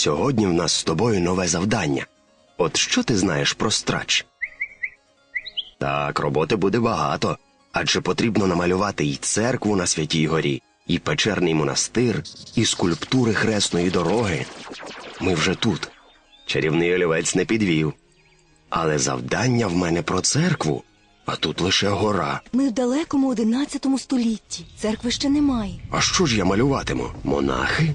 Сьогодні в нас з тобою нове завдання. От що ти знаєш про страч? Так, роботи буде багато, адже потрібно намалювати і церкву на Святій Горі, і печерний монастир, і скульптури хресної дороги. Ми вже тут. Чарівний олівець не підвів. Але завдання в мене про церкву, а тут лише гора. Ми в далекому 11 столітті. Церкви ще немає. А що ж я малюватиму? Монахи?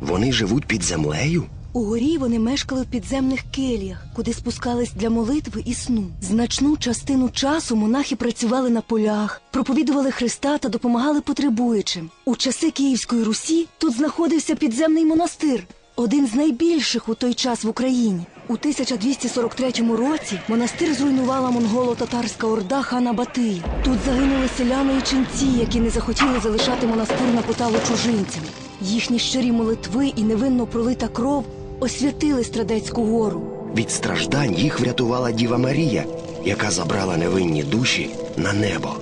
Вони живуть під землею? У горі вони мешкали в підземних келіях, куди спускались для молитви і сну. Значну частину часу монахи працювали на полях, проповідували Христа та допомагали потребуючим. У часи Київської Русі тут знаходився підземний монастир, один з найбільших у той час в Україні. У 1243 році монастир зруйнувала монголо-татарська орда хана Батия. Тут загинули селяни і ченці, які не захотіли залишати монастир на поталу чужинцям. Їхні щирі молитви і невинно пролита кров освятили Страдецьку гору. Від страждань їх врятувала Діва Марія, яка забрала невинні душі на небо.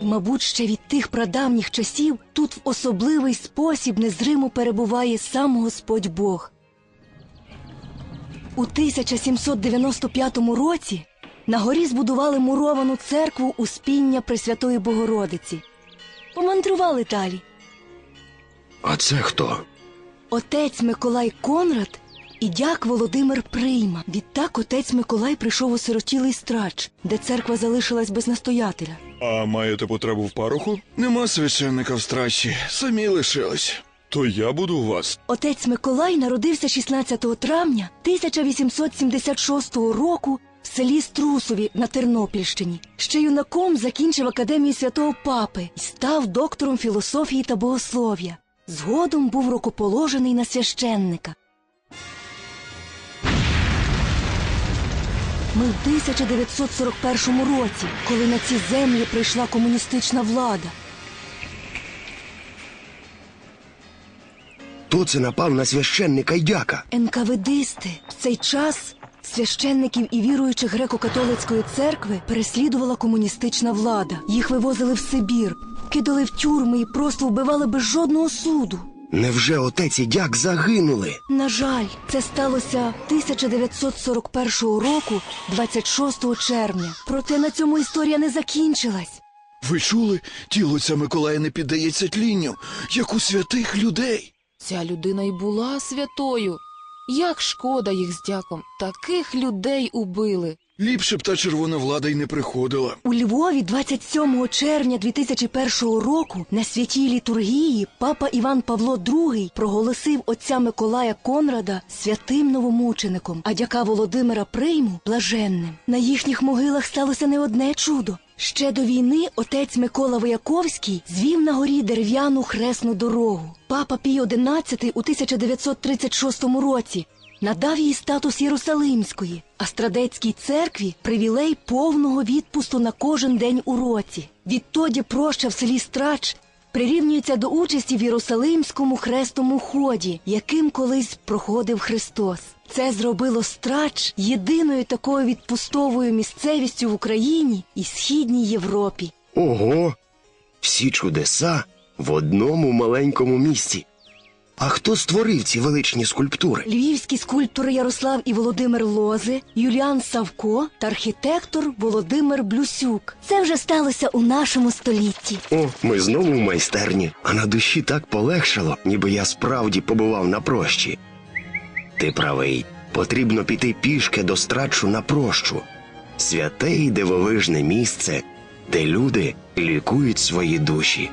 І, мабуть, ще від тих прадавніх часів тут в особливий спосіб незримо перебуває сам Господь Бог. У 1795 році на горі збудували муровану церкву Успіння Пресвятої Богородиці. Помандрували далі. А це хто? Отець Миколай Конрад і дяк Володимир Прийма. Відтак отець Миколай прийшов у сиротілий страч, де церква залишилась без настоятеля. А маєте потребу в пароху? Нема священника в страчі, самі лишились. То я буду у вас. Отець Миколай народився 16 травня 1876 року в селі Струсові на Тернопільщині. Ще юнаком закінчив академію святого папи і став доктором філософії та богослов'я. Згодом був рукоположений на священника. Ми в 1941 році, коли на ці землі прийшла комуністична влада. Хто це напав на священника й дяка? НКВДисти в цей час священників і віруючих греко-католицької церкви переслідувала комуністична влада. Їх вивозили в Сибір, кидали в тюрми і просто вбивали без жодного суду. Невже отець і дяк загинули? На жаль, це сталося 1941 року, 26 червня. Проте на цьому історія не закінчилась. Ви чули? Тіло ця Миколая не піддається тлінню, як у святих людей. Ця людина й була святою. Як шкода їх з дяком. Таких людей убили. Ліпше б та червона влада й не приходила. У Львові 27 червня 2001 року на святій літургії папа Іван Павло II проголосив отця Миколая Конрада святим новомучеником, а дяка Володимира Прийму блаженним. На їхніх могилах сталося не одне чудо. Ще до війни отець Микола Вояковський звів на горі дерев'яну хресну дорогу. Папа Пій XI у 1936 році надав їй статус Єрусалимської, а Страдецькій церкві привілей повного відпусту на кожен день у році. Відтоді проща в селі Страч прирівнюється до участі в Єрусалимському хрестому ході, яким колись проходив Христос. Це зробило Страч єдиною такою відпустовою місцевістю в Україні і Східній Європі. Ого! Всі чудеса в одному маленькому місці. А хто створив ці величні скульптури? Львівські скульптори Ярослав і Володимир Лози, Юліан Савко та архітектор Володимир Блюсюк. Це вже сталося у нашому столітті. О, ми знову в майстерні, а на душі так полегшало, ніби я справді побував на прощі. Ти правий, потрібно піти пішки до страчу на прощу. Святе й дивовижне місце, де люди лікують свої душі.